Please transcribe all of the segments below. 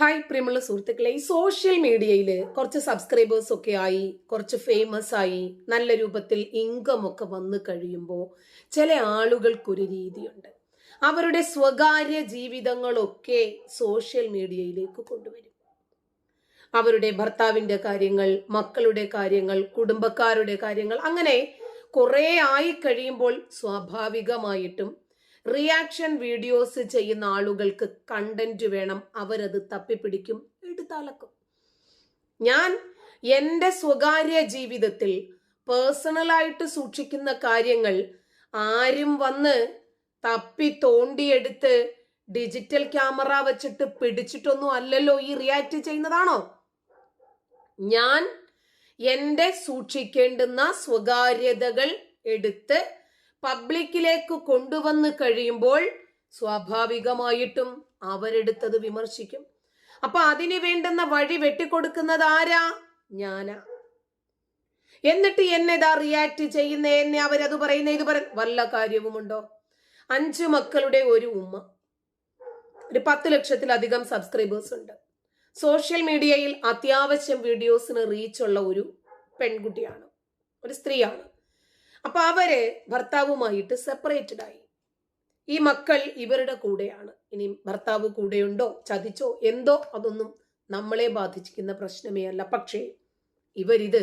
Hi പ്രിയമുള്ള സുഹൃത്തുക്കളെ. ഈ സോഷ്യൽ മീഡിയയിൽ കുറച്ച് സബ്സ്ക്രൈബേഴ്സ് ഒക്കെ ആയി കുറച്ച് ഫേമസ് ആയി നല്ല രൂപത്തിൽ ഇൻകം ഒക്കെ വന്നു കഴിയുമ്പോൾ ചില ആളുകൾക്കൊരു രീതിയുണ്ട്. അവരുടെ സ്വകാര്യ ജീവിതങ്ങളൊക്കെ സോഷ്യൽ മീഡിയയിലേക്ക് കൊണ്ടുവരും. അവരുടെ ഭർത്താവിന്റെ കാര്യങ്ങൾ മക്കളുടെ കാര്യങ്ങൾ കുടുംബക്കാരുടെ കാര്യങ്ങൾ അങ്ങനെ കുറെ ആയി കഴിയുമ്പോൾ സ്വാഭാവികമായിട്ടും റിയാക്ഷൻ വീഡിയോസ് ചെയ്യുന്ന ആളുകൾക്ക് കണ്ടന്റ് വേണം. അവരത് തപ്പിപ്പിടിക്കും എടുത്താലക്കും. ഞാൻ എന്റെ സ്വകാര്യ ജീവിതത്തിൽ പേഴ്സണലായിട്ട് സൂക്ഷിക്കുന്ന കാര്യങ്ങൾ ആരും വന്ന് തപ്പി തോണ്ടിയെടുത്ത് ഡിജിറ്റൽ ക്യാമറ വെച്ചിട്ട് പിടിച്ചിട്ടൊന്നും അല്ലല്ലോ ഈ റിയാക്ട് ചെയ്യുന്നതാണോ? ഞാൻ എന്റെ സൂക്ഷിക്കേണ്ടുന്ന സ്വകാര്യതകൾ എടുത്ത് പബ്ലിക്കിലേക്ക് കൊണ്ടുവന്ന് കഴിയുമ്പോൾ സ്വാഭാവികമായിട്ടും അവരെടുത്തത് വിമർശിക്കും. അപ്പൊ അതിനു വേണ്ടുന്ന വഴി വെട്ടിക്കൊടുക്കുന്നത് ആരാ? ഞാനാ. എന്നിട്ട് എന്നെ ഇതാ റിയാക്ട് ചെയ്യുന്ന എന്നെ അവരത് പറയുന്ന ഇത് പറ വല്ല കാര്യവുമുണ്ടോ? അഞ്ചു മക്കളുടെ ഒരു ഉമ്മ. ഒരു പത്ത് ലക്ഷത്തിലധികം സബ്സ്ക്രൈബേഴ്സ് ഉണ്ട്. സോഷ്യൽ മീഡിയയിൽ അത്യാവശ്യം വീഡിയോസിന് റീച്ചുള്ള ഒരു പെൺകുട്ടിയാണ്. ഒരു സ്ത്രീയാണ്. അപ്പൊ അവരെ ഭർത്താവുമായിട്ട് സെപ്പറേറ്റഡ് ആയി ഈ മക്കൾ ഇവരുടെ കൂടെയാണ്. ഇനി ഭർത്താവ് കൂടെയുണ്ടോ? ചതിച്ചോ? എന്തോ? അതൊന്നും നമ്മളെ ബാധിച്ചിരിക്കുന്ന പ്രശ്നമേ അല്ല. പക്ഷേ ഇവരിത്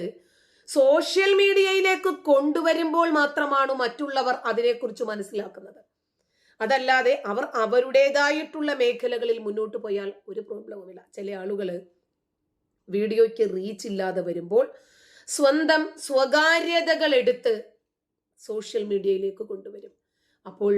സോഷ്യൽ മീഡിയയിലേക്ക് കൊണ്ടുവരുമ്പോൾ മാത്രമാണ് മറ്റുള്ളവർ അതിനെക്കുറിച്ച് മനസ്സിലാക്കുന്നത്. അതല്ലാതെ അവർ അവരുടേതായിട്ടുള്ള മേഖലകളിൽ മുന്നോട്ട് പോയാൽ ഒരു പ്രോബ്ലവുമില്ല ചില ആളുകൾ വീഡിയോയ്ക്ക് റീച്ച് ഇല്ലാതെ വരുമ്പോൾ സ്വന്തം സ്വകാര്യതകൾ എടുത്ത് സോഷ്യൽ മീഡിയയിലേക്ക് കൊണ്ടുവരും. അപ്പോൾ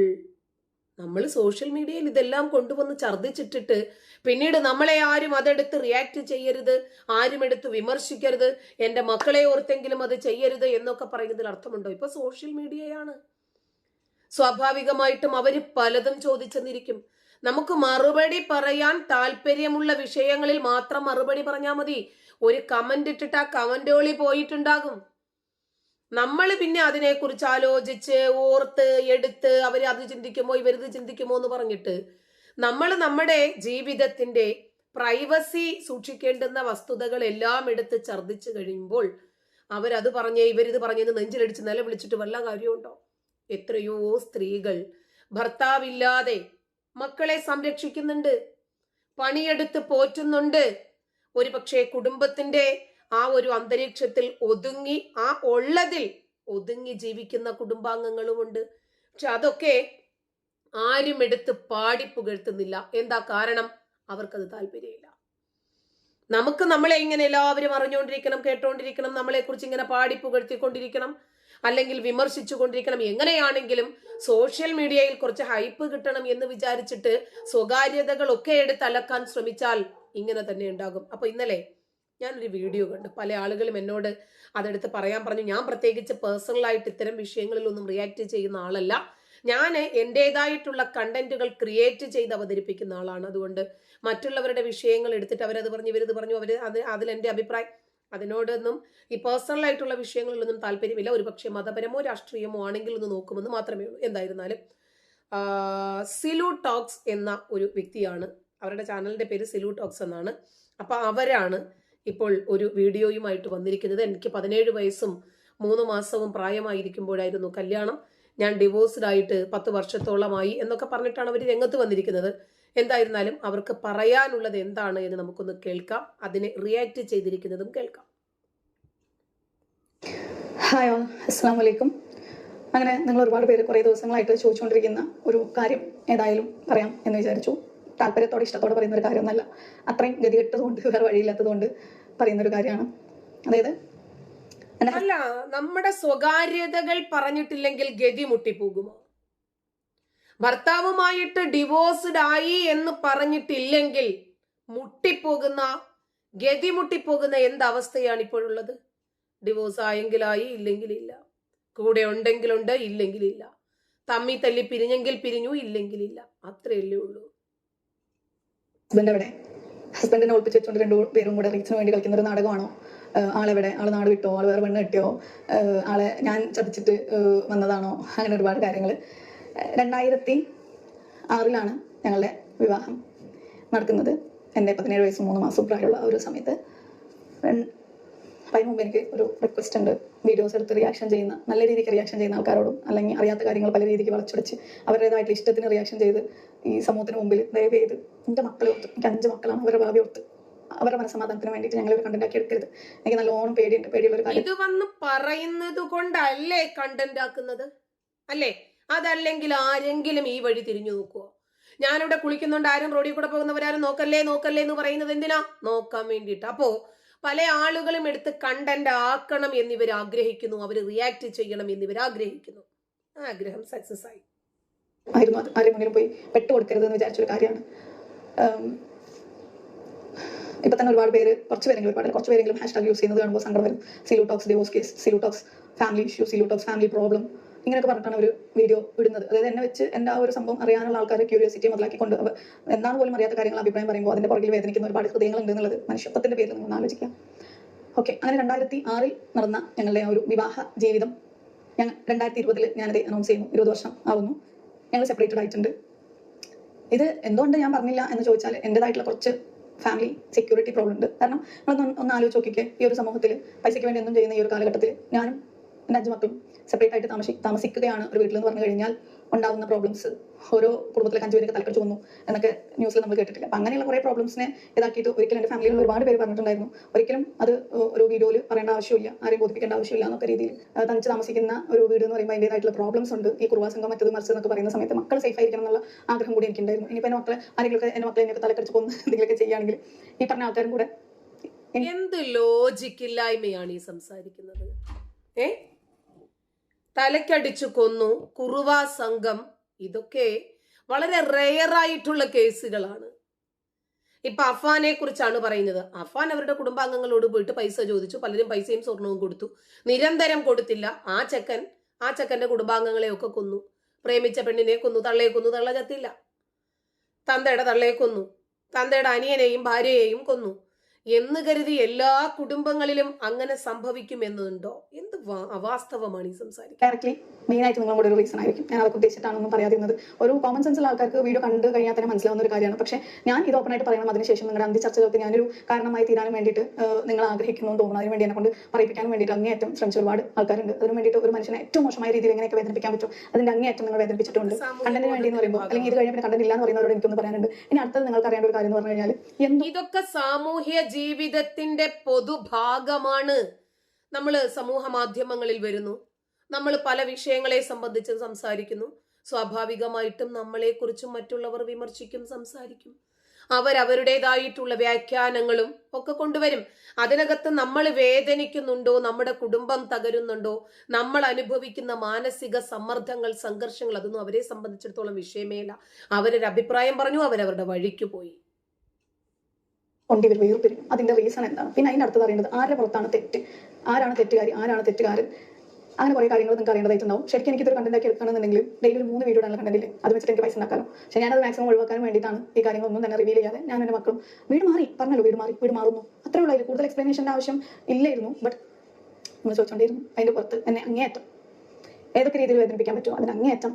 നമ്മൾ സോഷ്യൽ മീഡിയയിൽ ഇതെല്ലാം കൊണ്ടുവന്ന് ഛർദ്ദിച്ചിട്ടിട്ട് പിന്നീട് നമ്മളെ ആരും അതെടുത്ത് റിയാക്ട് ചെയ്യരുത് ആരും എടുത്ത് വിമർശിക്കരുത് എന്റെ മക്കളെ ഓർത്തെങ്കിലും അത് ചെയ്യരുത് എന്നൊക്കെ പറയുന്നതിൽ അർത്ഥമുണ്ടോ? ഇപ്പൊ സോഷ്യൽ മീഡിയയാണ്. സ്വാഭാവികമായിട്ടും അവർ പലതും ചോദിച്ചെന്നിരിക്കും. നമുക്ക് മറുപടി പറയാൻ താല്പര്യമുള്ള വിഷയങ്ങളിൽ മാത്രം മറുപടി പറഞ്ഞാൽ മതി. ഒരു കമന്റ് ഇട്ടിട്ട് ആ കമന്റോളി പോയിട്ടുണ്ടാകും. നമ്മൾ പിന്നെ അതിനെക്കുറിച്ച് ആലോചിച്ച് ഓർത്ത് എടുത്ത് അവർ അത് ചിന്തിക്കുമോ ഇവരിത് ചിന്തിക്കുമോ എന്ന് പറഞ്ഞിട്ട് നമ്മൾ നമ്മുടെ ജീവിതത്തിന്റെ പ്രൈവസി സൂക്ഷിക്കേണ്ടുന്ന വസ്തുതകൾ എല്ലാം എടുത്ത് ഛർദ്ദിച്ചു കഴിയുമ്പോൾ അവരത് പറഞ്ഞേ ഇവരിത് പറഞ്ഞെന്ന് നെഞ്ചിലടിച്ച് നിലവിളിച്ചിട്ട് വല്ല കാര്യമുണ്ടോ? എത്രയോ സ്ത്രീകൾ ഭർത്താവില്ലാതെ മക്കളെ സംരക്ഷിക്കുന്നുണ്ട് പണിയെടുത്ത് പോറ്റുന്നുണ്ട്. ഒരു പക്ഷേ കുടുംബത്തിന്റെ ആ ഒരു അന്തരീക്ഷത്തിൽ ഒതുങ്ങി ആ ഉള്ളതിൽ ഒതുങ്ങി ജീവിക്കുന്ന കുടുംബാംഗങ്ങളുമുണ്ട്. പക്ഷെ അതൊക്കെ ആരും എടുത്ത് പാടി പുകഴ്ത്തുന്നില്ല. എന്താ കാരണം? അവർക്കത് താല്പര്യമില്ല. നമുക്ക് നമ്മളെ ഇങ്ങനെ എല്ലാവരും അറിഞ്ഞുകൊണ്ടിരിക്കണം കേട്ടോണ്ടിരിക്കണം നമ്മളെ കുറിച്ച് ഇങ്ങനെ പാടി പുകഴ്ത്തിക്കൊണ്ടിരിക്കണം അല്ലെങ്കിൽ വിമർശിച്ചു കൊണ്ടിരിക്കണം എങ്ങനെയാണെങ്കിലും സോഷ്യൽ മീഡിയയിൽ കുറച്ച് ഹൈപ്പ് കിട്ടണം എന്ന് വിചാരിച്ചിട്ട് സ്വകാര്യതകളൊക്കെ എടുത്ത് അലക്കാൻ ശ്രമിച്ചാൽ ഇങ്ങനെ തന്നെ ഉണ്ടാകും. അപ്പൊ ഇന്നലെ ഞാനൊരു വീഡിയോ കണ്ടു. പല ആളുകളും എന്നോട് അതെടുത്ത് പറയാൻ പറഞ്ഞു. ഞാൻ പ്രത്യേകിച്ച് പേഴ്സണലായിട്ട് ഇത്തരം വിഷയങ്ങളിലൊന്നും റിയാക്ട് ചെയ്യുന്ന ആളല്ല. ഞാൻ എന്റെതായിട്ടുള്ള കണ്ടന്റുകൾ ക്രിയേറ്റ് ചെയ്ത് അവതരിപ്പിക്കുന്ന ആളാണ്. അതുകൊണ്ട് മറ്റുള്ളവരുടെ വിഷയങ്ങൾ എടുത്തിട്ട് അവരത് പറഞ്ഞു ഇവരത് പറഞ്ഞു അവർ അത് അതിൽ എന്റെ അഭിപ്രായം. അതിനോടൊന്നും ഈ പേഴ്സണലായിട്ടുള്ള വിഷയങ്ങളിലൊന്നും താല്പര്യമില്ല. ഒരു പക്ഷേ മതപരമോ രാഷ്ട്രീയമോ ആണെങ്കിൽ ഒന്ന് നോക്കുമെന്ന് മാത്രമേ ഉള്ളൂ. എന്തായിരുന്നാലും സിലു ടോക്സ് എന്ന ഒരു വ്യക്തിയാണ്. അവരുടെ ചാനലിന്റെ പേര് സിലു ടോക്സ് എന്നാണ്. അപ്പോൾ അവരാണ് ഇപ്പോൾ ഒരു വീഡിയോയുമായിട്ട് വന്നിരിക്കുന്നത്. എനിക്ക് പതിനേഴ് വയസ്സും മൂന്ന് മാസവും പ്രായമായിരിക്കുമ്പോഴായിരുന്നു കല്യാണം. ഞാൻ ഡിവോഴ്സ്ഡ് ആയിട്ട് പത്ത് വർഷത്തോളമായി എന്നൊക്കെ പറഞ്ഞിട്ടാണ് അവർ രംഗത്ത് വന്നിരിക്കുന്നത്. എന്തായിരുന്നാലും അവർക്ക് പറയാനുള്ളത് എന്താണ് എന്ന് നമുക്കൊന്ന് കേൾക്കാം. അതിനെ റിയാക്ട് ചെയ്തിരിക്കുന്നതും കേൾക്കാം. ഹായ് അസ്സാം വലൈക്കും അങ്ങനെ നിങ്ങൾ ഒരുപാട് പേര് കുറേ ദിവസങ്ങളായിട്ട് ചോദിച്ചുകൊണ്ടിരിക്കുന്ന ഒരു കാര്യം ഏതായാലും പറയാം എന്ന് വിചാരിച്ചു. താല്പര്യത്തോടെ ഇഷ്ടത്തോടെ പറയുന്ന ഒരു കാര്യമൊന്നല്ല അത്രയും ഗതികെട്ടതുകൊണ്ട് വേറെ വഴിയില്ലാത്തതുകൊണ്ട് പറയുന്ന ഒരു കാര്യമാണ്. അതായത് അല്ല നമ്മുടെ സ്വകാര്യതകൾ പറഞ്ഞിട്ടില്ലെങ്കിൽ ഗതി മുട്ടിപ്പോകുമോ? ഭർത്താവുമായിട്ട് ഡിവോഴ്സ്ഡ് ആയി എന്ന് പറഞ്ഞിട്ടില്ലെങ്കിൽ മുട്ടിപ്പോകുന്ന ഗതി മുട്ടിപ്പോകുന്ന എന്ത് അവസ്ഥയാണ് ഇപ്പോഴുള്ളത്? ഡിവോഴ്സ് ആയെങ്കിലായി ഇല്ലെങ്കിലില്ല. കൂടെ ഉണ്ടെങ്കിലുണ്ട് ഇല്ലെങ്കിലില്ല. തമ്മി തല്ലി പിരിഞ്ഞെങ്കിൽ പിരിഞ്ഞു ഇല്ലെങ്കിലില്ല. അത്രയല്ലേ ഉള്ളൂ. ഹസ്ബൻഡ് എവിടെ ഹസ്ബൻഡിനെ ഒളിപ്പിച്ച് വെച്ചുകൊണ്ട് രണ്ടു പേരും കൂടെ റീച്ചിന് വേണ്ടി കളിക്കുന്ന ഒരു നാടകമാണോ ആളെവിടെ? ആൾ നാട് വിട്ടോ? ആൾ വേറെ പെണ്ണ് കിട്ടിയോ? ആളെ ഞാൻ ചതിച്ചിട്ട് വന്നതാണോ? അങ്ങനെ ഒരുപാട് കാര്യങ്ങൾ രണ്ടായിരത്തി ആറിലാണ് ഞങ്ങളുടെ വിവാഹം നടക്കുന്നത്. എന്റെ പതിനേഴ് വയസ്സും മൂന്ന് മാസം പ്രായമുള്ള ആ ഒരു സമയത്ത്. അപ്പം അതിന് മുമ്പ് എനിക്ക് ഒരു റിക്വസ്റ്റ് ഉണ്ട്. വീഡിയോസ് എടുത്ത് റിയാക്ഷൻ ചെയ്യുന്ന നല്ല രീതിക്ക് റിയാക്ഷൻ ചെയ്യുന്ന ആൾക്കാരോടും അല്ലെങ്കിൽ അറിയാത്ത കാര്യങ്ങൾ പല രീതിക്ക് വളച്ചൊടിച്ച് അവരുടേതായിട്ട് ഇഷ്ടത്തിന് റിയാക്ഷൻ ചെയ്ത് ഈ സമൂഹത്തിന് മുമ്പിൽ ദയവ് ചെയ്ത് എന്റെ മക്കളെ ഓർത്ത് എനിക്ക് അഞ്ച് മക്കളാണ് അവരുടെ ഭാവി ഓർത്ത് അവരുടെ മനസ്സമാധാനത്തിന് വേണ്ടിയിട്ട് ഞങ്ങൾ ഒരു കണ്ടന്റ് ആക്കി എടുക്കരുത് എനിക്ക് നല്ലോണം പേടിയുണ്ട് പേടിയുള്ള ഒരു കാര്യം. ഇത് വന്ന് പറയുന്നത് കൊണ്ടല്ലേ കണ്ടന്റ് ആക്കുന്നത്? അല്ലേ? അതല്ലെങ്കിൽ ആരെങ്കിലും ഈ വഴി തിരിഞ്ഞു നോക്കുവോ? ഞാനിവിടെ കുളിക്കുന്നുണ്ട് ആരും റോഡിൽ കൂടെ പോകുന്നവരാരും നോക്കല്ലേ നോക്കല്ലേ എന്ന് പറയുന്നത് എന്തിനാ? നോക്കാൻ വേണ്ടിയിട്ട്. അപ്പോ പല ആളുകളും എടുത്ത് കണ്ടന്റ് ആക്കണം എന്നിവർ ആഗ്രഹിക്കുന്നു. അവർ റിയാക്ട് ചെയ്യണം എന്നിവർ ആഗ്രഹിക്കുന്നു. ആഗ്രഹം സക്സസ് ആയി. ആയിരുന്നു അത് ആരും മുന്നിൽ പോയി പെട്ട് കൊടുക്കരുത് എന്ന് വിചാരിച്ചൊരു കാര്യമാണ്. ഇപ്പൊ തന്നെ ഒരുപാട് പേര് കുറച്ച് പേരെങ്കിലും ഒരുപാട് കുറച്ച് പേരെങ്കിലും ഹാഷ്ടാഗ് യൂസ് ചെയ്യുന്നത് കാണുമ്പോൾ സങ്കടം വരും. Silu talks divorce case Silu talks family issue Silu talks family problem ഇങ്ങനെയൊക്കെ പറഞ്ഞിട്ടാണ് ഒരു വീഡിയോ ഇടുന്നത്. അതായത് എന്നെ വെച്ച് എന്റെ ആ ഒരു സംഭവം അറിയാനുള്ള ആൾക്കാരെ ക്യൂരിയോസിറ്റി മുതലാക്കിക്കൊണ്ട് എന്താണ് പോലും അറിയാത്ത കാര്യങ്ങൾ അഭിപ്രായം പറയുമ്പോൾ അതിന്റെ പുറകിൽ വേദനിക്കുന്ന ഒരുപാട് ഹൃദയങ്ങളുണ്ട് എന്നുള്ളത് മനുഷ്യത്വത്തിന്റെ പേരിൽ നിങ്ങൾ ആലോചിക്കാം ഓക്കെ അങ്ങനെ രണ്ടായിരത്തി ആറിൽ നടന്ന ഞങ്ങളുടെ ഒരു വിവാഹ ജീവിതം ഞങ്ങൾ രണ്ടായിരത്തി ഇരുപതിൽ ഞാനത് അനൗൺസ് ചെയ്യുന്നു. ഇരുപത് വർഷം ആവുന്നു. ഞങ്ങൾ സെപ്പറേറ്റഡ് ആയിട്ടുണ്ട്. ഇത് എന്തുകൊണ്ട് ഞാൻ പറഞ്ഞില്ല എന്ന് ചോദിച്ചാൽ എന്റെതായിട്ടുള്ള കുറച്ച് ഫാമിലി സെക്യൂരിറ്റി പ്രോബ്ലം ഉണ്ട്. കാരണം നമ്മളൊന്ന് ഒന്ന് ആലോചിച്ച് നോക്കിക്കേ. ഈ ഒരു സമൂഹത്തിൽ പൈസയ്ക്ക് വേണ്ടി ഒന്നും ചെയ്യുന്ന ഈ ഒരു കാലഘട്ടത്തിൽ ഞാനും എന്റെ അഞ്ചു മക്കളും സെപ്പറേറ്റ് ആയിട്ട് താമസി താമസിക്കുകയാണ് ഒരു വീട്ടിൽ എന്ന് പറഞ്ഞു കഴിഞ്ഞാൽ ഉണ്ടാകുന്ന പ്രോബ്ലംസ് ഓരോ കുടുംബത്തിലേക്ക് അഞ്ചു പേരൊക്കെ തലക്കടിച്ച് വന്നു എന്നൊക്കെ ന്യൂസിൽ നമ്മൾ കേട്ടിട്ടില്ല. അപ്പം അങ്ങനെയുള്ള കുറേ പ്രോബ്ലംസിനെ ഇതാക്കിയിട്ട് ഒരിക്കലും എന്റെ ഫാമിലിയിൽ ഒരുപാട് പേര് പറഞ്ഞിട്ടുണ്ടായിരുന്നു. ഒരിക്കലും അത് ഒരു വീഡിയോയിൽ പറയേണ്ട ആവശ്യമില്ല ആരെയും ബോധിപ്പിക്കേണ്ട ആവശ്യമില്ല എന്നൊക്കെ രീതിയിൽ തനിച്ച് താമസിക്കുന്ന ഒരു വീട് എന്ന് പറയുമ്പോൾ അതിന്റെതായിട്ടുള്ള പ്രോബ്ലംസ് ഉണ്ട്. ഈ കുറുവാ സംഘം മറ്റത് മറിച്ച് എന്നൊക്കെ പറയുന്ന സമയത്ത് മക്കൾ സേഫ് ആയിരിക്കണം എന്നുള്ള ആഗ്രഹം കൂടി എനിക്കുണ്ടായിരുന്നു. ഇനിയിപ്പോൾ എന്റെ മക്കളെ ആരെങ്കിലും എന്റെ മക്കളെ എന്നൊക്കെ തലക്കടിച്ച് പോകുന്ന എന്തെങ്കിലുമൊക്കെ ചെയ്യുകയാണെങ്കിൽ ഈ പറഞ്ഞ ആൾക്കാരും കൂടെ എന്ത് ലോജിക്കില്ലായ്മയാണ് ഈ സംസാരിക്കുന്നത്? ഏ? തലക്കടിച്ചു കൊന്നു കുറുവ സംഘം. ഇതൊക്കെ വളരെ റെയറായിട്ടുള്ള കേസുകളാണ്. ഇപ്പൊ അഫാനെ കുറിച്ചാണ് പറയുന്നത്. അഫാൻ അവരുടെ കുടുംബാംഗങ്ങളോട് പോയിട്ട് പൈസ ചോദിച്ചു. പലരും പൈസയും സ്വർണവും കൊടുത്തു. നിരന്തരം കൊടുത്തില്ല. ആ ചെക്കൻ ആ ചെക്കന്റെ കുടുംബാംഗങ്ങളെ ഒക്കെ കൊന്നു. പ്രേമിച്ച പെണ്ണിനെ കൊന്നു. തള്ളയെ കൊന്നു. തള്ള ചത്തില്ല. തന്തയുടെ തള്ളയെ കൊന്നു. തന്തയുടെ അനിയനെയും ഭാര്യയെയും കൊന്നു. എന്ന് കരുതി എല്ലാ കുടുംബങ്ങളിലും അങ്ങനെ സംഭവിക്കും എന്നുണ്ടോ? എന്ത് അവാസ്തവമാണ് ഈ സംസാരിക്കുന്നത്? ഡയറക്ട്ലി മെയിൻ ആയിട്ട് നിങ്ങളുടെ ഒരു റീസൺ ആയിരിക്കും. ഞാൻ അതൊക്കെ ഉദ്ദേശിച്ചിട്ടാണെന്നും പറയാതിരുന്നത്. ഒരു കോമൺ സെൻസ് ഉള്ള ആൾക്കാർക്ക് വീഡിയോ കണ്ടു കഴിഞ്ഞാൽ തന്നെ മനസ്സിലാവുന്ന ഒരു കാര്യമാണ്. പക്ഷേ ഞാൻ ഇത് ഓപ്പൺ ആയിട്ട് പറയണം. അതിനുശേഷം നിങ്ങളുടെ അന്ത്യ ചർച്ചകൾക്ക് ഞാനൊരു കാരണമായി തീരാനും വേണ്ടിയിട്ട് നിങ്ങൾ ആഗ്രഹിക്കുന്നു തോന്നുന്നു. അതിന് വേണ്ടി എന്നെ കൊണ്ട് പറയിപ്പിക്കാനും വേണ്ടിയിട്ട് അങ്ങേയറ്റം ശ്രമിച്ച ഒരുപാട് ആൾക്കാരുണ്ട്. അതിന് വേണ്ടിയിട്ട് ഒരു മനുഷ്യനെ ഏറ്റവും മോശമായ രീതിയിൽ എങ്ങനെയൊക്കെ വേദനിപ്പിക്കാൻ പറ്റും? അതിന്റെ അങ്ങേയറ്റം നിങ്ങൾ വേദനിപ്പിച്ചിട്ടുണ്ട്. കണ്ടന്റിന് വേണ്ടി എന്ന് പറയുമ്പോൾ അല്ലെങ്കിൽ ഇത് കഴിഞ്ഞിട്ട് പിന്നെ കണ്ടന്റ് പറയുന്നവരോട് എനിക്കൊന്ന് പറയാനുണ്ട്. ഇനി അടുത്തത് നിങ്ങൾക്ക് അറിയേണ്ട ഒരു കാര്യം എന്ന് പറഞ്ഞു കഴിഞ്ഞാൽ ഇതൊക്കെ സാമൂഹ്യ ജീവിതത്തിന്റെ പൊതുഭാഗമാണ് നമ്മൾ സമൂഹ മാധ്യമങ്ങളിൽ വരുന്നു. നമ്മൾ പല വിഷയങ്ങളെ സംബന്ധിച്ച് സംസാരിക്കുന്നു. സ്വാഭാവികമായിട്ടും നമ്മളെക്കുറിച്ചും മറ്റുള്ളവർ വിമർശിക്കും സംസാരിക്കും. അവരവരുടേതായിട്ടുള്ള വ്യാഖ്യാനങ്ങളും ഒക്കെ കൊണ്ടുവരും. അതിനകത്ത് നമ്മൾ വേദനിക്കുന്നുണ്ടോ നമ്മുടെ കുടുംബം തകരുന്നുണ്ടോ നമ്മൾ അനുഭവിക്കുന്ന മാനസിക സമ്മർദ്ദങ്ങൾ സംഘർഷങ്ങൾ അതൊന്നും അവരെ സംബന്ധിച്ചിടത്തോളം വിഷയമേല അവരൊരു അഭിപ്രായം പറഞ്ഞു അവരവരുടെ വഴിക്ക് പോയി. കൊണ്ട് ഇവർ വേർപിരിയും അതിന്റെ റീസൺ എന്താണ്? പിന്നെ അതിന്റെ അടുത്തത് അറിയേണ്ടത് ആരുടെ പുറത്താണ് തെറ്റ്? ആരാണ് തെറ്റുകാരി? ആരാണ് തെറ്റുകാരൻ? അങ്ങനെ കുറേ കാര്യങ്ങൾ നിങ്ങൾക്ക് അറിയേണ്ടതായിട്ടുണ്ടാവും. ശരിക്കും എനിക്ക് ഇതൊരു കണ്ടന്റ് ആക്കി എടുക്കണമെന്നുണ്ടെങ്കിൽ ഡെയിലി ഒരു മൂന്ന് വീഡിയോ ഇടാനുള്ള കണ്ടന്റിൽ അത് വെച്ചിട്ട് എനിക്ക് പൈസ ഉണ്ടാക്കാലോ. പക്ഷേ ഞാനത് മാക്സിമം ഒഴിവാക്കാൻ വേണ്ടിയിട്ടാണ് ഈ കാര്യങ്ങളൊന്നും തന്നെ റിവീൽ ചെയ്യാതെ ഞാൻ എന്റെ മക്കളും വീട് മാറി. പറഞ്ഞല്ലോ വീട് മാറി. വീട് മാറുന്നു. അത്രേ ഉള്ളൂ കൂടുതൽ എക്സ്പ്ലനേഷന്റെ ആവശ്യം ഇല്ലായിരുന്നു. ബട്ട് നമ്മൾ ചോദിച്ചുകൊണ്ടിരുന്നു അതിന്റെ പുറത്ത് എന്നെ അങ്ങേയറ്റം ഏതൊക്കെ രീതിയിൽ വേദനിപ്പിക്കാൻ പറ്റുമോ? അതിന് അങ്ങേയറ്റം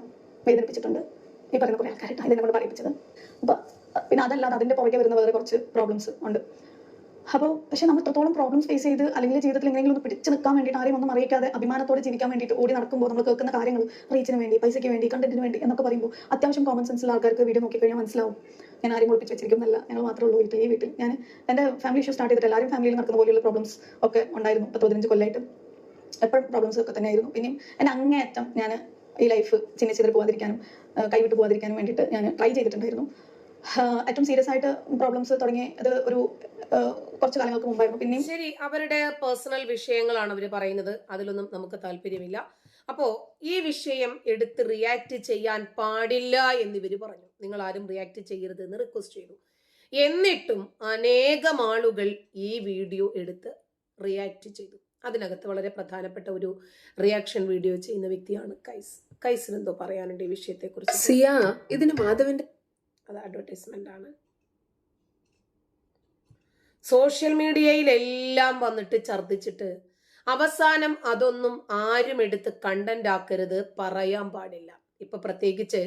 വേദനിപ്പിച്ചിട്ടുണ്ട് ഈ പറയുന്ന കുറേ ആൾക്കാരായിട്ട് അതിനെ നമ്മൾ പറയിപ്പിച്ചത്. അപ്പോൾ പിന്നെ അതല്ലാതെ അതിന്റെ പുറകെ വരുന്ന വേറെ കുറച്ച് പ്രോബ്ലംസ് ഉണ്ട്. അപ്പോൾ പക്ഷെ നമ്മൾ എത്രത്തോളം പ്രോബ്ലംസ് ഫേസ് ചെയ്ത് അല്ലെങ്കിൽ ജീവിതത്തിൽ എങ്ങനെയെങ്കിലും ഒന്ന് പിടിച്ചു നിൽക്കാൻ വേണ്ടിയിട്ട് ആരെയും ഒന്നും അറിയിക്കാതെ അഭിമാനത്തോടെ ജീവിക്കാൻ വേണ്ടിയിട്ട് ഓടി നടക്കുമ്പോൾ നമ്മൾ കേൾക്കുന്ന കാര്യങ്ങൾ റീച്ചിന് വേണ്ടി പൈസയ്ക്ക് വേണ്ടി കണ്ടന്റിന് വേണ്ടി എന്നൊക്കെ പറയുമ്പോൾ അത്യാവശ്യം കോമൺ സെൻസിലുള്ള ആൾക്കാർക്ക് വീഡിയോ നോക്കിക്കഴിഞ്ഞാൽ മനസ്സിലാവും. ഞാൻ ആരെയും ഒളിപ്പിച്ച് വെച്ചിരിക്കുന്നല്ല ഞങ്ങൾ മാത്രമേ ഉള്ളൂ ഈ വീട്ടിൽ. ഞാൻ എന്റെ ഫാമിലി ഇഷ്യൂ സ്റ്റാർട്ട് ചെയ്തിട്ട് എല്ലാവരും ഫാമിലിയിൽ നടക്കുന്ന പോലെയുള്ള പ്രോബ്ലംസ് ഒക്കെ ഉണ്ടായിരുന്നു പത്ത് പതിനഞ്ച് കൊല്ലമായിട്ട് എപ്പോഴും പ്രോബ്ലംസ് ഒക്കെ തന്നെയായിരുന്നു. പിന്നെയും എന്റെ അങ്ങേയറ്റം ഞാൻ ഈ ലൈഫ് ചിന്തിച്ചിതിൽ പോകാതിരിക്കാനും കൈവിട്ട് പോകാതിരിക്കാനും വേണ്ടിയിട്ട് ഞാൻ ട്രൈ ചെയ്തിട്ടുണ്ടായിരുന്നു. ഏറ്റവും സീരിയസ് ആയിട്ട് പ്രോബ്ലംസ് തുടങ്ങി അത് ഒരു കുറച്ച് കാലങ്ങൾക്ക് മുമ്പായിരുന്നു. പിന്നെ ശരി അവരുടെ പേഴ്സണൽ വിഷയങ്ങളാണ് അവർ പറയുന്നത്. അതിലൊന്നും നമുക്ക് താല്പര്യമില്ല. അപ്പോ ഈ വിഷയം എടുത്ത് റിയാക്ട് ചെയ്യാൻ പാടില്ല എന്ന് ഇവർ പറഞ്ഞു. നിങ്ങൾ ആരും റിയാക്ട് ചെയ്യരുത് എന്ന് റിക്വസ്റ്റ് ചെയ്തു. എന്നിട്ടും അനേകം ആളുകൾ ഈ വീഡിയോ എടുത്ത് റിയാക്ട് ചെയ്തു. അതിനകത്ത് വളരെ പ്രധാനപ്പെട്ട ഒരു റിയാക്ഷൻ വീഡിയോ ചെയ്യുന്ന വ്യക്തിയാണ് കൈസ്. കൈസിന് എന്തോ പറയാനുണ്ട് ഈ വിഷയത്തെ കുറിച്ച് സിയ ഇതിന് മാധവന്റെ അത് അഡ്വർടൈസ്മെന്റ് ആണ്. സോഷ്യൽ മീഡിയയിൽ എല്ലാം വന്നിട്ട് ഛർദ്ദിച്ചിട്ട് അവസാനം അതൊന്നും ആരും എടുത്ത് കണ്ടന്റ് ആക്കരുത് പറയാൻ പാടില്ല. ഇപ്പൊ പ്രത്യേകിച്ച്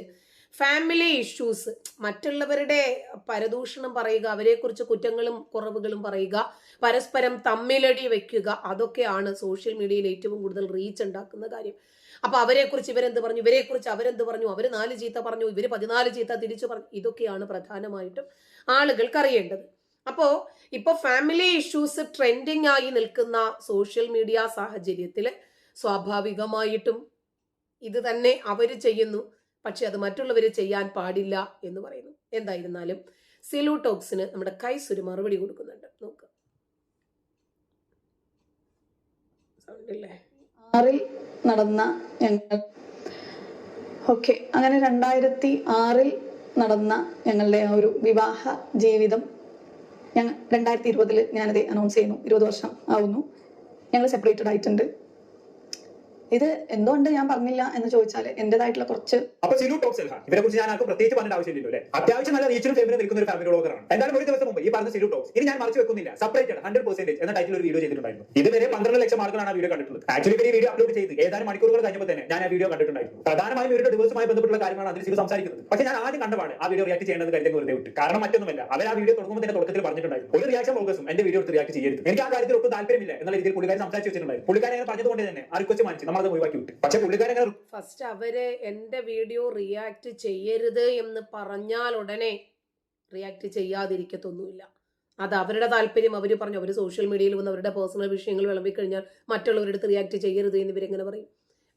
ഫാമിലി ഇഷ്യൂസ് മറ്റുള്ളവരുടെ പരദൂഷണം പറയുക അവരെക്കുറിച്ച് കുറ്റങ്ങളും കുറവുകളും പറയുക പരസ്പരം തമ്മിലടി വെക്കുക അതൊക്കെയാണ് സോഷ്യൽ മീഡിയയിൽ ഏറ്റവും കൂടുതൽ റീച്ച് ഉണ്ടാക്കുന്ന കാര്യം. അപ്പൊ അവരെക്കുറിച്ച് ഇവരെന്ത് പറഞ്ഞു? ഇവരെക്കുറിച്ച് അവരെന്ത് പറഞ്ഞു? അവർ നാല് ചീത്ത പറഞ്ഞു ഇവർ പതിനാല് ചീത്ത തിരിച്ചു പറഞ്ഞു. ഇതൊക്കെയാണ് പ്രധാനമായിട്ടും ആളുകൾക്ക് അറിയേണ്ടത്. അപ്പോ ഇപ്പൊ ഫാമിലി ഇഷ്യൂസ് ട്രെൻഡിങ് ആയി നിൽക്കുന്ന സോഷ്യൽ മീഡിയ സാഹചര്യത്തിൽ സ്വാഭാവികമായിട്ടും ഇത് തന്നെ അവർ ചെയ്യുന്നു. പക്ഷെ അത് മറ്റുള്ളവർ ചെയ്യാൻ പാടില്ല എന്ന് പറയുന്നു. എന്തായിരുന്നാലും സിലു ടോക്സിന് നമ്മുടെ കൈസ് ഒരു മറുപടി കൊടുക്കുന്നുണ്ട്. നോക്കുക സൗണ്ട് ഇല്ലേ? ആറിൽ നടന്ന ഞങ്ങൾ ഓക്കെ അങ്ങനെ രണ്ടായിരത്തി ആറിൽ നടന്ന ഞങ്ങളുടെ ആ ഒരു വിവാഹ ജീവിതം ഞങ്ങൾ രണ്ടായിരത്തി ഇരുപതിൽ ഞാനത് അനൗൺസ് ചെയ്യുന്നു. ഇരുപത് വർഷം ആവുന്നു. ഞങ്ങൾ സെപ്പറേറ്റഡ് ആയിട്ടുണ്ട്. ഇത് എന്തുകൊണ്ട് ഞാൻ പറഞ്ഞില്ല എന്ന് ചോദിച്ചാൽ എന്റെതായിട്ടുള്ള കുറച്ച് അപ്പൊ സിലു ടോക്സ് അല്ല ഇവരെ കുറിച്ച് ഞാൻ ആർക്കും പ്രത്യേകിച്ച് പറഞ്ഞ ആവശ്യമില്ലല്ലോ അത്യാവശ്യം നല്ല റീച്ചിലും ഫേമിനും നിൽക്കുന്ന ഒരു ഫാമിലി ബ്ലോഗറാണ് എന്തായാലും ഒരു ദിവസം മുമ്പ് ഈ പറഞ്ഞ സിലു ടോക്സ് ഇനി ഞാൻ മറിച്ച് വെക്കുന്നില്ല. സെപ്പറേറ്റഡ് ഹൺഡ്രഡ് പെർസെന്റേജ് എന്ന ടൈറ്റിൽ ഒരു വീഡിയോ ചെയ്തിട്ടുണ്ടായിരുന്നു. ഇതുവരെ പന്ത്രണ്ട് ലക്ഷം ആളുകളാണ് ആ വീഡിയോ കണ്ടിട്ടുള്ളത്. ആക്ച്വലി ഈ വീഡിയോ അപ്ലോഡ് ചെയ്ത് ഏതാനും മണിക്കൂറുകൾ കഴിഞ്ഞപ്പോൾ തന്നെ ഞാൻ ആ വീഡിയോ കണ്ടിട്ടുണ്ടായിരുന്നു. പ്രധാനമായും ഇവരുടെ ഡിവോഴ്സുമായി ബന്ധപ്പെട്ടുള്ള കാര്യങ്ങളാണ് അതിൽ സിലു സംസാരിക്കുന്നത്. പക്ഷേ ഞാൻ ആദ്യം കണ്ടപാട് ആ വീഡിയോ റിയാക്ട് ചെയ്യേണ്ടത് കരുതി വെറുതെ വിട്ട്. കാരണം മറ്റൊന്നുമല്ല അവർ ആ വീഡിയോ തുടങ്ങുമ്പോൾ തന്നെ തുടക്കത്തിൽ പറഞ്ഞിട്ടുണ്ടായിരുന്നു. ഒരു റിയാക്ഷൻ ബ്ലോഗേഴ്സും എന്റെ വീഡിയോ എടുത്ത് റിയാക്ട് ചെയ്യരുത്. എനിക്ക് ആ കാര്യത്തിൽ ഒട്ടും താല്പര്യമില്ല എന്നുള്ള രീതിയിൽ പുള്ളിക്കാരൻ സംസാരിച്ച് വെച്ചിട്ടുണ്ടായിരുന്നു. പുള്ളിക്കാരൻ പറഞ്ഞതുകൊണ്ട് തന്നെ ആ റിക്വസ്റ്റ് മാനിച്ച്. നമ്മളത് ഒഴിവാക്കി വിട്ടു. പക്ഷെ പുള്ളിക്കാരൻ ഫസ്റ്റ് അവർ എന്റെ വീഡിയോ റിയാക്ട് ചെയ്യരുത് എന്ന് പറഞ്ഞാൽ ഉടനെ റിയാക്ട് ചെയ്യാതിരിക്കത്തൊന്നുമില്ല. അത് അവരുടെ താല്പര്യം അവർ പറഞ്ഞു അവർ സോഷ്യൽ മീഡിയയിൽ വന്ന് അവരുടെ പേഴ്സണൽ വിഷയങ്ങൾ വിളമ്പിക്കഴിഞ്ഞാൽ മറ്റുള്ളവരുടെ അടുത്ത് റിയാക്ട് ചെയ്യരുത് എന്നിവരെങ്ങനെ പറയും?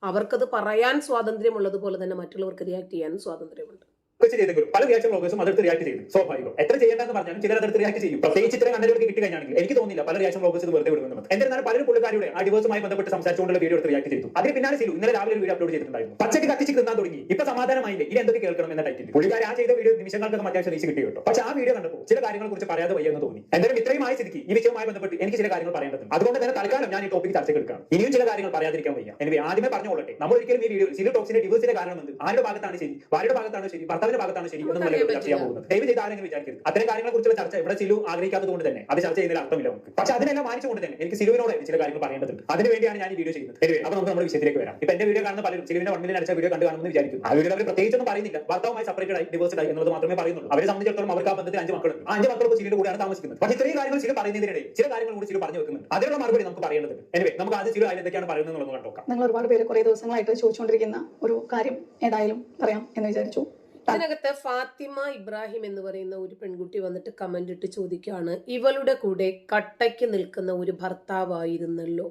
അവർക്കത് പറയാൻ സ്വാതന്ത്ര്യമുള്ളതുപോലെ തന്നെ മറ്റുള്ളവർക്ക് റിയാക്ട് ചെയ്യാനും സ്വാതന്ത്ര്യമുണ്ട്. ചെയ്തെങ്കിലും പല റിയാക്ഷൻ ബ്ലോഗേഴ്സും അതെടുത്ത് റിയാക്ട് ചെയ്യും സ്വാഭാവികം. എത്ര ചെയ്യേണ്ടെന്ന് പറഞ്ഞാലും ചിലർ അതെടുത്ത് റിയാക്ട് ചെയ്യും. പ്രത്യേകിച്ച് ഇത്രയും കണ്ടലുകൾക്ക് കിട്ടി കഴിഞ്ഞാണെങ്കിൽ എനിക്ക് തോന്നില്ല പല റിയാക്ഷൻ ബ്ലോഗേഴ്സ് ഇത് വെറുതെ വിടുമെന്ന് എന്നിരുന്നാലും പലരും പുള്ളിക്കാരുടെ ആ ഡിവോഴ്സുമായി ബന്ധപ്പെട്ട് സംസാരിച്ചുകൊണ്ടുള്ള വീഡിയോ എടുത്ത് റിയാക്ട് ചെയ്തു. അതിന് പിന്നാലെ ചെയ്തു. ഇന്നലെ രാവിലെ ഒരു വീഡിയോ അപ്ലോഡ് ചെയ്തിട്ടുണ്ടായിരുന്നു. പച്ചക്ക് കത്തിച്ച് തിന്നാൻ തുടങ്ങി. ഇപ്പൊ സമാധാനമായില്ലേ? ഇനി എന്തൊക്കെ കേൾക്കണം എന്ന ടൈറ്റിൽ പുള്ളിക്കാർ ആ ചെയ്ത വീഡിയോ നിമിഷങ്ങൾക്ക് അത്യാവശ്യം റീച്ച് കിട്ടി കേട്ടോ. പക്ഷെ ആ വീഡിയോ കണ്ടപ്പോൾ ചില കാര്യങ്ങളെ കുറിച്ച് പറയാതെ വയ്യെന്ന് തോന്നി. എന്തായാലും ഇത്രയും ആയി സ്ഥിതിക്ക് ഈ വിഷയവുമായി ബന്ധപ്പെട്ട് എനിക്ക് ചില കാര്യങ്ങൾ പറയേണ്ടതുണ്ട് അതുകൊണ്ട് തന്നെ തൽക്കാലം ഞാൻ ഈ ടോപ്പിക് ചർച്ചയ്ക്ക് എടുക്കാം ഇനിയും ചില കാര്യങ്ങൾ പറയാതിരിക്കാൻ വയ്യ. എനിക്ക് ആദ്യമേ പറഞ്ഞോളട്ടെ. നമ്മൾ ഒരിക്കലും ഈ വീഡിയോ സിലു ടോക്സിന്റെ ഡിവോഴ്സിന്റെ കാരണം എന്ത്? ആരുടെ ഭാഗത്താണ് ശരി? ഭാര്യയുടെ ഭാഗത്താണ് ശരി? ഭർത്താവിന്റെ ഭാഗത്താണ് ശരി എന്ന് ഇവിടെ ചർച്ച ചെയ്യാൻ പോകുന്നത്. ദയവ് ചെയ്ത് ആരെങ്കിലും വിചാരിക്കരുത്. അത്തരം കാര്യങ്ങളെ കുറിച്ചുള്ള ചർച്ച ഇവിടെ സിലു ആഗ്രഹിക്കാത്തത് കൊണ്ട് തന്നെ അത് ചർച്ച ചെയ്യുന്നതിൽ അർത്ഥമില്ല നമുക്ക്. പക്ഷെ അതിനെല്ലാം മാനിച്ചുകൊണ്ട് തന്നെ എനിക്ക് സിലുവിനോട് ചില കാര്യങ്ങൾ പറയേണ്ടതുണ്ട്. അതിനുവേണ്ടിയാണ് ഞാൻ ഈ വീഡിയോ ചെയ്യുന്നത്. എനിവേ അപ്പൊ നമുക്ക് നമ്മുടെ വിഷയത്തിലേക്ക് വരാം. ഇപ്പൊ എന്റെ വീഡിയോ കാണുന്ന പലരും സിലുവിന്റെ വൺ മില്യൺ അടിച്ച വീഡിയോ കണ്ടു കാണുമെന്ന് വിചാരിക്കും ആ വീഡിയോ അവർ പ്രത്യേകിച്ചൊന്നും പറയുന്നില്ല. ഭർത്താവുമായി സെപ്പറേറ്റ് ആയി ഡിവോഴ്സ്ഡ് ആയി എന്നുള്ളത് മാത്രമേ പറയുന്നുള്ളൂ. അവരെ സംബന്ധിച്ചിടത്തോളം അവർക്ക് ആ ബന്ധത്തിൽ അഞ്ച് മക്കളുണ്ട്. ആ അഞ്ച് മക്കളും സിലിന്റെ കൂടെയാണ് താമസിക്കുന്നത്. പക്ഷേ ഇത്രയും കാര്യങ്ങൾ സിലു പറയുന്നതിനിടയിൽ ചില കാര്യങ്ങൾ കൂടി സിലു പറഞ്ഞു വെക്കുന്നത് അതിനുള്ള മറുപടി നമുക്ക് പറയേണ്ടതുണ്ട്. എനിവേ നമുക്ക് ആദ്യം സിലു അതിൽ എന്തൊക്കെയാണ് പറയുന്നത് എന്നുള്ളത് കണ്ടോക്കാം നിങ്ങൾ ഒരുപാട് പേര് കുറേ ദിവസങ്ങളായിട്ട് ചോദിച്ചുകൊണ്ടിരിക്കുന്ന ഒരു കാര്യം ഏതായാലും പറയാം എന്ന് വിചാരിച്ചു. അതിനകത്ത് ഫാത്തിമ ഇബ്രാഹിം എന്ന് പറയുന്ന ഒരു പെൺകുട്ടി വന്നിട്ട് കമന്റ് ഇട്ട് ചോദിക്കുകയാണ് ഇവളുടെ കൂടെ കട്ടയ്ക്ക് നിൽക്കുന്ന ഒരു ഭർത്താവായിരുന്നല്ലോ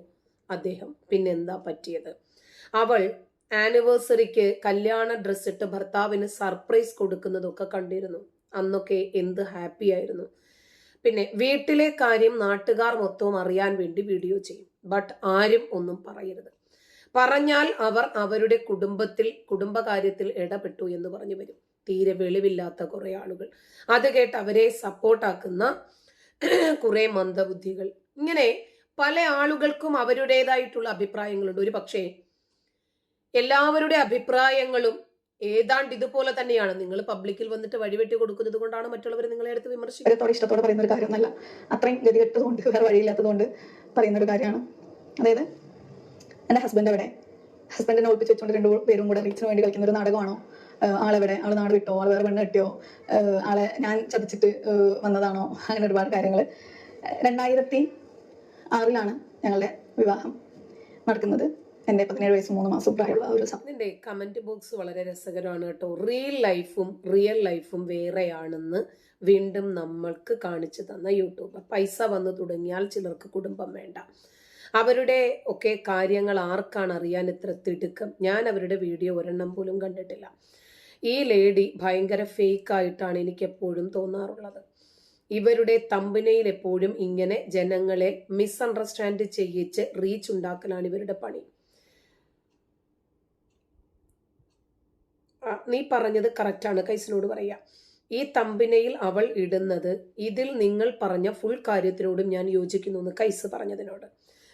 അദ്ദേഹം? പിന്നെന്താ പറ്റിയത്? അവൾ ആനിവേഴ്സറിക്ക് കല്യാണ ഡ്രസ് ഇട്ട് ഭർത്താവിന് സർപ്രൈസ് കൊടുക്കുന്നതൊക്കെ കണ്ടിരുന്നു. അന്നൊക്കെ എന്ത് ഹാപ്പി ആയിരുന്നു. പിന്നെ വീട്ടിലെ കാര്യം നാട്ടുകാർ മൊത്തവും അറിയാൻ വേണ്ടി വീഡിയോ ചെയ്യും. ബട്ട് ആരും ഒന്നും പറയരുത്. പറഞ്ഞാൽ അവർ അവരുടെ കുടുംബത്തിൽ കുടുംബകാര്യത്തിൽ ഇടപെട്ടു എന്ന് പറഞ്ഞു വരും. തീരെ വെളിവില്ലാത്ത കുറെ ആളുകൾ. അത് കേട്ട് അവരെ സപ്പോർട്ടാക്കുന്ന കുറെ മന്ദബുദ്ധികൾ. ഇങ്ങനെ പല ആളുകൾക്കും അവരുടേതായിട്ടുള്ള അഭിപ്രായങ്ങളുണ്ട്. ഒരു പക്ഷേ എല്ലാവരുടെ അഭിപ്രായങ്ങളും ഏതാണ്ട് ഇതുപോലെ തന്നെയാണ്. നിങ്ങൾ പബ്ലിക്കിൽ വന്നിട്ട് വഴിവെട്ടി കൊടുക്കുന്നത് കൊണ്ടാണ് മറ്റുള്ളവർ നിങ്ങളെ അടുത്ത് വിമർശിക്കുന്നത്. ഇഷ്ടത്തോടെ പറയുന്ന ഒരു കാര്യമൊന്നല്ല. അത്രയും ഗതികെട്ടതുകൊണ്ട് വേറെ വഴിയില്ലാത്തതുകൊണ്ട് പറയുന്ന ഒരു കാര്യമാണ്. അതായത് എന്റെ ഹസ്ബൻഡ് അവിടെ ഹസ്ബൻഡിനെ ഒളിപ്പിച്ച് വെച്ചുകൊണ്ട് രണ്ടു പേരും കൂടെ റീച്ചിന് വേണ്ടി കളിക്കുന്ന ഒരു നാടകമാണോ? ആളെവിടെ? ആൾ നാട് വിട്ടോ? ആൾ വേറെ പെണ്ണ് കെട്ടിയോ? ആളെ ഞാൻ ചതിച്ചിട്ട് വന്നതാണോ? അങ്ങനെ ഒരുപാട് കാര്യങ്ങൾ രണ്ടായിരത്തി ആറിലാണ് ഞങ്ങളുടെ വിവാഹം നടക്കുന്നത്. എന്റെ പതിനേഴ് വയസ്സ് മൂന്ന് മാസം പ്രായമുള്ള ഒരു സമയം കമന്റ് ബോക്സ് വളരെ രസകരമാണ് കേട്ടോ. റിയൽ ലൈഫും റിയൽ ലൈഫും വേറെയാണെന്ന് വീണ്ടും നമ്മൾക്ക് കാണിച്ചു തന്ന യൂട്യൂബർ പൈസ വന്നു തുടങ്ങിയാൽ ചിലർക്ക് കുടുംബം വേണ്ട. അവരുടെ ഒക്കെ കാര്യങ്ങൾ ആർക്കാണ് അറിയാൻ ഇത്ര തിടുക്കം? ഞാൻ അവരുടെ വീഡിയോ ഒരെണ്ണം പോലും കണ്ടിട്ടില്ല. ഈ ലേഡി ഭയങ്കര ഫേക്കായിട്ടാണ് എനിക്ക് എപ്പോഴും തോന്നാറുള്ളത്. ഇവരുടെ തമ്പനയിൽ എപ്പോഴും ഇങ്ങനെ ജനങ്ങളെ മിസ്അണ്ടർസ്റ്റാൻഡ് ചെയ്യിച്ച് റീച്ച് ഉണ്ടാക്കലാണ് ഇവരുടെ പണി. നീ പറഞ്ഞത് കറക്റ്റാണ് കൈസിനോട് പറയാ. ഈ തമ്പിനയിൽ അവൾ ഇടുന്നത് ഇതിൽ നിങ്ങൾ പറഞ്ഞ ഫുൾ കാര്യത്തിനോടും ഞാൻ യോജിക്കുന്നു എന്ന് കൈസ് പറഞ്ഞതിനോട്.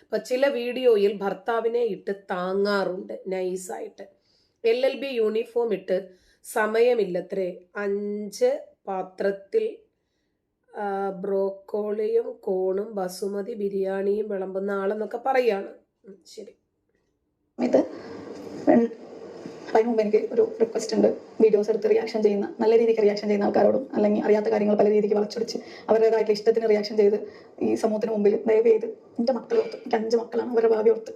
അപ്പൊ ചില വീഡിയോയിൽ ഭർത്താവിനെ ഇട്ട് താങ്ങാറുണ്ട് നൈസായിട്ട് എൽ എൽ ബി യൂണിഫോം ഇട്ട് സമയമില്ലത്രേ. അഞ്ച് പാത്രത്തിൽ ബ്രോക്കോളിയും കോണും ബസുമതി ബിരിയാണിയും വിളമ്പുന്ന ആളെന്നൊക്കെ പറയാണ്. ശരി. ഇത് അതിന് മുമ്പ് എനിക്ക് ഒരു റിക്വസ്റ്റ് ഉണ്ട്. വീഡിയോസ് എടുത്ത് റിയാക്ഷൻ ചെയ്യുന്ന നല്ല രീതിക്ക് റിയാക്ഷൻ ചെയ്യുന്ന ആൾക്കാരോടും അല്ലെങ്കിൽ അറിയാത്ത കാര്യങ്ങൾ പല രീതിക്ക് വളച്ചൊടിച്ച് അവരുടേതായിട്ടുള്ള ഇഷ്ടത്തിന് റിയാക്ഷൻ ചെയ്ത് ഈ സമൂഹത്തിന് മുമ്പിൽ ദയവ് ചെയ്ത് എന്റെ മക്കളെ ഓർത്ത് എനിക്ക് അഞ്ച് മക്കളാണ് അവരുടെ ഭാവി ഓർത്ത്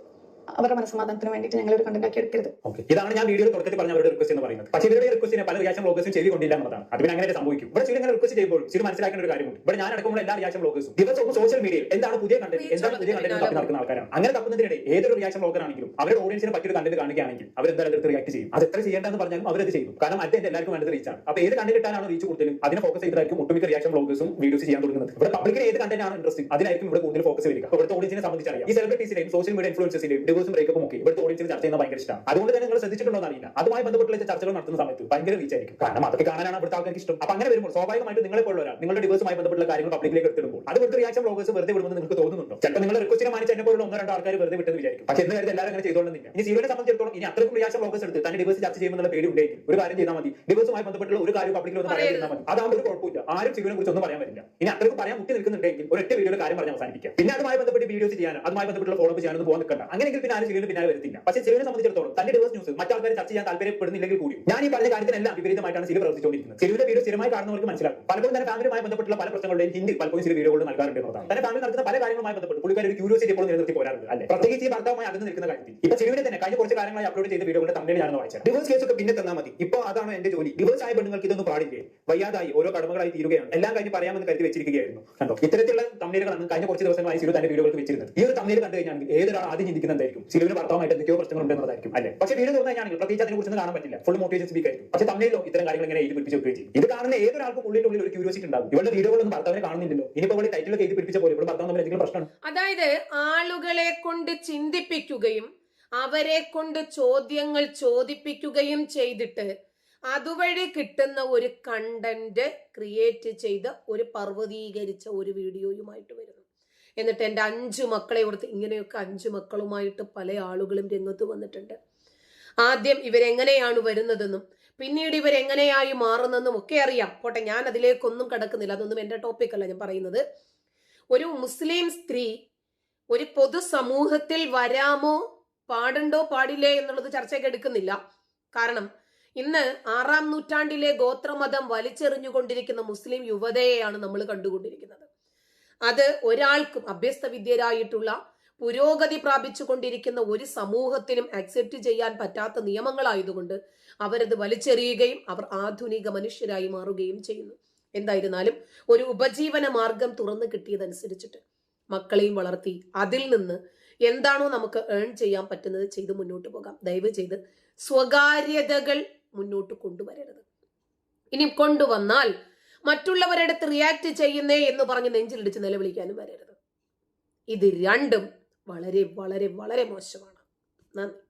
അവരുടെ മനസ്സമാധാനത്തിന് വേണ്ടിയിട്ട് ഞങ്ങൾ ഒരു കണ്ടന്റ് ആക്കി എടുക്കരുത്. ഓക്കെ ഇതാണ് ഞാൻ വീഡിയോ തുടക്കത്തിൽ പറഞ്ഞ അവരുടെ റിക്വസ്റ്റ് എന്ന് പറയുന്നത്. പക്ഷേ ഇവരുടെ റിക്വസ്റ്റിനെ പല റിയാക്ഷൻ ബ്ലോഗേഴ്സും ചെയ്തുകൊണ്ടില്ല കൊണ്ടില്ല എന്നതാണ് അത് പിന്നെ അങ്ങനെ സംഭവിക്കും. ഇവിടെ ചില ഇങ്ങനെ റിക്വസ്റ്റ് ചെയ്യുമ്പോൾ ചില മനസ്സിലാക്കേണ്ട ഒരു കാര്യമുണ്ട്. ഇവിടെ ഞാൻ അടക്കമുള്ള എല്ലാ റിയാക്ഷൻ ബ്ലോഗേഴ്സും ദിവസവും സോഷ്യൽ മീഡിയയിൽ എന്താണ് പുതിയ കണ്ടന്റ് എന്താണ് പുതിയ കണ്ടന്റ് തപ്പി നടക്കുന്ന ആൾക്കാരാണ്. അങ്ങനെ തപ്പുന്നതിനിടെ ഏതൊരു റിയാക്ഷൻ ബ്ലോഗർ ആണെങ്കിലും അവരുടെ ഓഡിയൻസിന് പറ്റിയൊരു കണ്ടന്റ് കാണുകയാണെങ്കിൽ അവർ എന്തായാലും അടുത്ത് റിയാക്ട് ചെയ്യും. അത് എത്ര ചെയ്യേണ്ടതെന്ന് പറഞ്ഞാലും അവരത് ചെയ്യും. കാരണം അത് എല്ലാവർക്കും വേണ്ടത് റീച്ചാണ് അപ്പൊ ഏത് കണ്ടന്റ് ഇട്ടാലാണ് റീച്ച് കൂടുതലും അതിനെ ഫോക്കസ് ചെയ്തായിരിക്കും ഒട്ടുമിക്ക റിയാക്ഷൻ ബ്ലോഗേഴ്സും വീഡിയോസ് ചെയ്യാൻ തുടങ്ങുന്നത്. ഇവിടെ പബ്ലിക്കിന് ഏത് കണ്ടന്റ് ആണ് ഇൻട്രസ്റ്റിംഗ് അതിനായിരിക്കും ഇവിടെ കൂടുതൽ ഫോക്കസ് വരിക. ഇവിടുത്തെ ഓഡിയൻസിനെ സംബന്ധിച്ചറിയാം. ഈ സെലിബ്രിറ്റീസിലെയും സോഷ്യൽ മീഡിയ ഇൻഫ്ലുവൻസിലെയും ഡിവോഴ്സും ബ്രേക്കപ്പും ഒക്കെ. ഇവിടുത്തെ ഓഡിയൻസിന് ചർച്ച ചെയ്യുന്ന ഭയങ്കര ഇഷ്ടമാണ് അതുകൊണ്ട് തന്നെ നിങ്ങൾ ശ്രദ്ധിച്ചിട്ടുണ്ടോ എന്നറിയില്ല. അതുമായി ബന്ധപ്പെട്ടുള്ള ചർച്ചകൾ നടത്തുന്ന സമയത്ത് ഭയങ്കര റീച്ച് ആയിരിക്കും. കാരണം അതൊക്കെ കാണാനാണ് അവിടുത്തെ ആൾക്കാർക്ക് ഇഷ്ടം. അപ്പൊ അങ്ങനെ വരുമ്പോൾ സ്വാഭാവികമായിട്ട് നിങ്ങളെ പോലുള്ള ഒരാൾ നിങ്ങളുടെ ഡിവോഴ്സുമായി ബന്ധപ്പെട്ടുള്ള കാര്യങ്ങൾ പബ്ലിക്കിലേക്ക് എടുത്തിടുമ്പോൾ അത് വെറുതെ റിയാക്ഷൻ ബ്ലോഗേഴ്സ് വെറുതെ വിടുമെന്ന് നിങ്ങൾക്ക് തോന്നുന്നുണ്ടോ? ചിലപ്പോൾ നിങ്ങൾ റിക്വസ്റ്റിനെ മാനിച്ച് എന്നെ പോലുള്ള ഒന്നോ രണ്ടോ ആൾക്കാർ വെറുതെ വിട്ടെന്ന് വിചാരിക്കും. പക്ഷേ എന്ന് കാര്യത്തിൽ എല്ലാവരും അങ്ങനെ ചെയ്തോളുന്നില്ല. ഇനി സീരിയലിനെ സംബന്ധിച്ചിടത്തോളം ഇനി അത്രയും റിയാക്ഷൻ ബ്ലോഗേഴ്സ് എടുത്ത് തന്നെ ഡിവോഴ്സ് ചർച്ച ചെയ്യുമെന്നുള്ള പേടി ഉണ്ടെങ്കിൽ ഒരു കാര്യം ചെയ്താൽ മതി. ഡിവോഴ്സുമായി ബന്ധപ്പെട്ടുള്ള ഒരു കാര്യം പബ്ലിക്കിൽ ഒന്ന് പറയാൻ മതി. അതാകുമ്പോൾ ഒരു കുഴപ്പമില്ല. ആരും സീരിയലിനെ കുറിച്ച് ഒന്നും പറയാൻ പറ്റില്ല. ഇനി അത്രയും പറയാൻ മുട്ടി നിൽക്കുന്നുണ്ടെങ്കിൽ ഒരൊറ്റ വീഡിയോയുടെ കാര്യം പറഞ്ഞ് അവസാനിപ്പിക്കാം. പിന്നെ അതുമായി ബന്ധപ്പെട്ട് വീഡിയോസ് ചെയ്യാനും അതുമായി ബന്ധപ്പെട്ടുള്ള ഫോളോ അപ്പ് ചെയ്യാനൊന്നും പോകാൻ നിൽക്കണ്ട. അങ്ങനെയെങ്കിൽ പിന്നെ ആരും സീരിയലിന് പിന്നാലെ വരത്തില്ല. പക്ഷേ സീരിയലിനെ സംബന്ധിച്ചിടത്തോളം തന്റെ ഡിവേഴ്സ് ന്യൂസ് മറ്റാൾക്കാരെ ചർച്ച ചെയ്യാൻ താല്പര്യപ്പെടുന്നില്ലെങ്കിൽ കൂടിയും ഞാൻ ഈ പറഞ്ഞ കാര്യത്തിനെല്ലാം വിപരീതമായിട്ടാണ് സിരി പ്രവർത്തിച്ചുകൊണ്ടിരിക്കുന്നത്. സിരിയുടെ വീഡിയോ സ്ഥിരമായി കാണുന്നവർക്ക് മനസ്സിലാക്കും പലപ്പോഴും തന്നെ ഫാമിലിയുമായി ബന്ധപ്പെട്ടുള്ള പല പ്രശ്നങ്ങളുടെയും ഹിന്ദി പലപ്പോഴും സിരി വീഡിയോകൾ നൽകാറുണ്ട് എന്നതാണ്. തന്നെ ഫാമിലി നടക്കുന്ന പല കാര്യങ്ങളുമായി ബന്ധപ്പെട്ട് പുള്ളിക്കാർ ഒരു ക്യൂരിയോസിറ്റി ഇപ്പോൾ നിലനിർത്തി പോരാറുണ്ട് അല്ലെ? പ്രത്യേകിച്ച് ഈ ഭർത്താവുമായി അകന്ന് നിൽക്കുന്ന കാര്യത്തിൽ. ഇപ്പൊ സിരിയുടെ തന്നെ കഴിഞ്ഞ കുറച്ച് കാര്യങ്ങളായി അപ്ലോഡ് ചെയ്ത വീഡിയോകളുടെ തമ്മിൽ ഞാൻ വായിച്ചത്. ഡിവോഴ്സ് കേസൊക്കെ പിന്നെ തന്നാൽ മതി. ഇപ്പൊ അതാണ് എന്റെ ജോലി. ഡിവേഴ്സ് ആയ പെണ്ണുങ്ങൾക്ക് ഇതൊന്നും പാടില്ലേ? വയ്യാതായി. ഓരോ കടമകളായി തീരുകയാണ്. എല്ലാം കഴിഞ്ഞ് പറയാമെന്ന് കരുതി വെച്ചിരിക്കുകയായിരുന്നു. കണ്ടോ? ഇത്തരത്തിലുള്ള തമ്മിലുകളാണ് കഴിഞ്ഞ കുറച്ച് ദിവസങ്ങളായി സിരു തന്റെ വീഡിയോകൾക്ക് വെച്ചിരുന്നത്. ഈ ഒരു തമ്മിൽ കണ്ടു കഴിഞ്ഞാൽ ഏതൊരാൾ ആദ്യം ചിന്തിക്കുന്നതായിരിക്കും സിരുവിന് ഭർത്താവുമായിട്ട് എന്തൊക്കെയോ പ്രശ്നങ്ങൾ ഉണ്ടെന്നുള്ളതായിരിക്കും അല്ലെ? പക്ഷേ വീട് തോന്നുന്ന കഴിഞ്ഞാൽ പ്രത്യേകിച്ച് അതിനെ കുറിച്ച് കാണാൻ പറ്റില്ല. ഫുൾ മോട്ടിവേഷൻ സ്പീക്ക് ആയിരിക്കും. പക്ഷേ തമ്മിലോ ഇത്തരം കാര്യങ്ങൾ ഇങ്ങനെ എഴുതി പിടിപ്പിച്ച് വെക്കുകയും ചെയ്യും. ഇത് കാണുന്ന ഏതൊരാൾക്കും ഉള്ളിന്റെ ഉള്ളിൽ ഒരു ക്യൂരിയോസിറ്റി ഉണ്ടാകും. ഇവളുടെ വീഡിയോകളൊന്നും ഭർത്താവിനെ കാണുന്നില്ലല്ലോ. ഇനിയിപ്പോൾ ഇവിടെ ടൈറ്റിലൊക്കെ എഴുതി പിടിപ്പിച്ച പോലെ ഇവിടെ ഭർത്താവ് എന്തെങ്കിലും പ്രശ്നമാണ് അതായത് ആളുകളെ കൊണ്ട് ചിന്തിപ്പിക്കുകയും അവരെ കൊണ്ട് ചോദ്യങ്ങൾ ചോദിപ്പിക്കുകയും ചെയ്തിട്ട് അതുവഴി കിട്ടുന്ന ഒരു കണ്ടന്റ് ക്രിയേറ്റ് ചെയ്ത ഒരു പർവതീകരിച്ച ഒരു വീഡിയോയുമായിട്ട് വരുന്നു. എന്നിട്ട് എന്റെ അഞ്ചു മക്കളെ ഓർത്ത് ഇങ്ങനെയൊക്കെ അഞ്ചു മക്കളുമായിട്ട് പല ആളുകളും രംഗത്ത് വന്നിട്ടുണ്ട്. ആദ്യം ഇവരെങ്ങനെയാണ് വരുന്നതെന്നും പിന്നീട് ഇവരെങ്ങനെയായി മാറുന്നതെന്നും ഒക്കെ അറിയാം. പോട്ടെ ഞാൻ അതിലേക്കൊന്നും കടക്കുന്നില്ല. അതൊന്നും എന്റെ ടോപ്പിക്കല്ല ഞാൻ പറയുന്നത്. ഒരു മുസ്ലിം സ്ത്രീ ഒരു പൊതുസമൂഹത്തിൽ വരാമോ പാടുണ്ടോ പാടില്ലേ എന്നുള്ളത് ചർച്ചയ്ക്ക് എടുക്കുന്നില്ല. കാരണം ഇന്ന് ആറാം നൂറ്റാണ്ടിലെ ഗോത്രമതം വലിച്ചെറിഞ്ഞുകൊണ്ടിരിക്കുന്ന മുസ്ലിം യുവതയെയാണ് നമ്മൾ കണ്ടുകൊണ്ടിരിക്കുന്നത്. അത് ഒരാൾക്കും അഭ്യസ്ത വിദ്യരായിട്ടുള്ള പുരോഗതി പ്രാപിച്ചു കൊണ്ടിരിക്കുന്ന ഒരു സമൂഹത്തിനും അക്സെപ്റ്റ് ചെയ്യാൻ പറ്റാത്ത നിയമങ്ങളായതുകൊണ്ട് അവരത് വലിച്ചെറിയുകയും അവർ ആധുനിക മനുഷ്യരായി മാറുകയും ചെയ്യുന്നു. എന്തായിരുന്നാലും ഒരു ഉപജീവന മാർഗം തുറന്നു കിട്ടിയതനുസരിച്ചിട്ട് മക്കളെയും വളർത്തി അതിൽ നിന്ന് എന്താണോ നമുക്ക് ഏൺ ചെയ്യാൻ പറ്റുന്നത് ചെയ്ത് മുന്നോട്ട് പോകാം. ദയവ് ചെയ്ത് സ്വകാര്യതകൾ മുന്നോട്ട് കൊണ്ടുവരരുത്. ഇനി കൊണ്ടുവന്നാൽ മറ്റുള്ളവരടുത്ത് റിയാക്ട് ചെയ്യുന്നേ എന്ന് പറഞ്ഞ് നെഞ്ചിലിടിച്ച് നിലവിളിക്കാനും വരരുത്. ഇത് രണ്ടും വളരെ വളരെ വളരെ മോശമാണ്. നന്ദി.